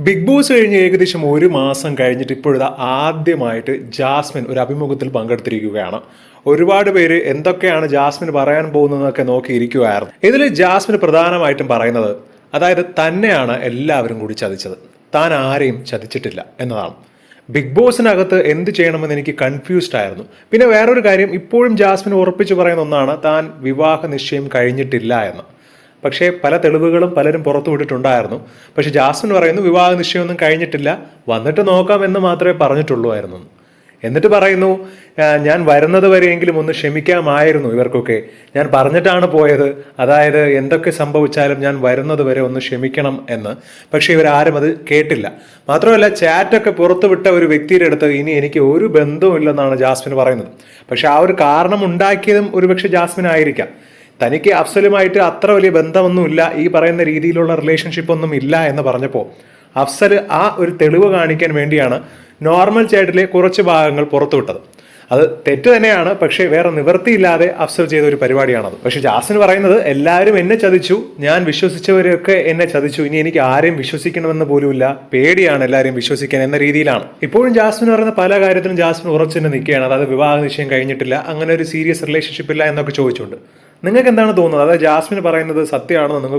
Big boss കഴിഞ്ഞ് ഏകദേശം ഒരു മാസം കഴിഞ്ഞിട്ട് ഇപ്പോഴത്തെ ആദ്യമായിട്ട് ജാസ്മിൻ ഒരു അഭിമുഖത്തിൽ പങ്കെടുത്തിരിക്കുകയാണ്. ഒരുപാട് പേര് എന്തൊക്കെയാണ് ജാസ്മിൻ പറയാൻ പോകുന്നതെന്നൊക്കെ നോക്കിയിരിക്കുകയായിരുന്നു ഇതിൽ ജാസ്മിൻ പ്രധാനമായിട്ടും പറയുന്നത് അതായത് തന്നെയാണ് എല്ലാവരും കൂടി ചതിച്ചത്. താൻ ആരെയും ചതിച്ചിട്ടില്ല എന്നതാണ്. ബിഗ് ബോസിനകത്ത് എന്ത് ചെയ്യണമെന്ന് എനിക്ക് കൺഫ്യൂസ്ഡ് ആയിരുന്നു. പിന്നെ വേറൊരു കാര്യം ഇപ്പോഴും ജാസ്മിൻ ഉറപ്പിച്ചു പറയുന്ന ഒന്നാണ് താൻ വിവാഹ നിശ്ചയം കഴിഞ്ഞിട്ടില്ല എന്ന്. പക്ഷേ പല തെളിവുകളും പലരും പുറത്തു വിട്ടിട്ടുണ്ടായിരുന്നു. പക്ഷേ ജാസ്മിൻ പറയുന്നു വിവാഹ നിശ്ചയമൊന്നും കഴിഞ്ഞിട്ടില്ല. വന്നിട്ട് നോക്കാം എന്ന് മാത്രമേ പറഞ്ഞിട്ടുള്ളൂ ആയിരുന്നു. എന്നിട്ട് പറയുന്നു ഞാൻ വരുന്നത് വരെയെങ്കിലും ഒന്ന് ക്ഷമിക്കാമായിരുന്നു ഇവർക്കൊക്കെ. ഞാൻ പറഞ്ഞിട്ടാണ് പോയത്. അതായത് എന്തൊക്കെ സംഭവിച്ചാലും ഞാൻ വരുന്നത് വരെ ഒന്ന് ക്ഷമിക്കണം എന്ന്. പക്ഷേ ഇവരാരും അത് കേട്ടില്ല. മാത്രമല്ല ചാറ്റൊക്കെ പുറത്തുവിട്ട ഒരു വ്യക്തിയുടെ അടുത്ത് ഇനി എനിക്ക് ഒരു ബന്ധവും ഇല്ലെന്നാണ് ജാസ്മിൻ പറയുന്നത്. പക്ഷെ ആ ഒരു കാരണം ഉണ്ടാക്കിയതും ഒരുപക്ഷെ ജാസ്മിൻ ആയിരിക്കാം തനിക്ക് അഫ്സലുമായിട്ട് അത്ര വലിയ ബന്ധമൊന്നുമില്ല ഈ പറയുന്ന രീതിയിലുള്ള റിലേഷൻഷിപ്പ് ഒന്നും ഇല്ല എന്ന് പറഞ്ഞപ്പോൾ അഫ്സൽ ആ ഒരു തെളിവ് കാണിക്കാൻ വേണ്ടിയാണ് നോർമൽ ചാറ്റിലെ കുറച്ച് ഭാഗങ്ങൾ പുറത്തുവിട്ടത്. അത് തെറ്റ് തന്നെയാണ് പക്ഷേ വേറെ നിവൃത്തിയില്ലാതെ അബ്സർവ് ചെയ്ത ഒരു പരിപാടിയാണത്. പക്ഷെ ജാസ്മിൻ പറയുന്നത് എല്ലാവരും എന്നെ ചതിച്ചു ഞാൻ വിശ്വസിച്ചവരെയൊക്കെ എന്നെ ചതിച്ചു ഇനി എനിക്ക് ആരെയും വിശ്വസിക്കണമെന്ന് പോലുമില്ല പേടിയാണ് എല്ലാവരെയും വിശ്വസിക്കാൻ എന്ന രീതിയിലാണ്. ഇപ്പോഴും ജാസ്മിൻ പറയുന്ന പല കാര്യത്തിലും ജാസ്മിൻ ഉറച്ചു തന്നെ നിൽക്കുകയാണ്. അതായത് വിവാഹ നിശ്ചയം കഴിഞ്ഞിട്ടില്ല അങ്ങനെ ഒരു സീരിയസ് റിലേഷൻഷിപ്പ് ഇല്ല എന്നൊക്കെ ചോദിച്ചുകൊണ്ട്. നിങ്ങൾക്ക് എന്താണ് തോന്നുന്നത്? അതായത് ജാസ്മിൻ പറയുന്നത് സത്യമാണെന്ന് നിങ്ങൾക്ക്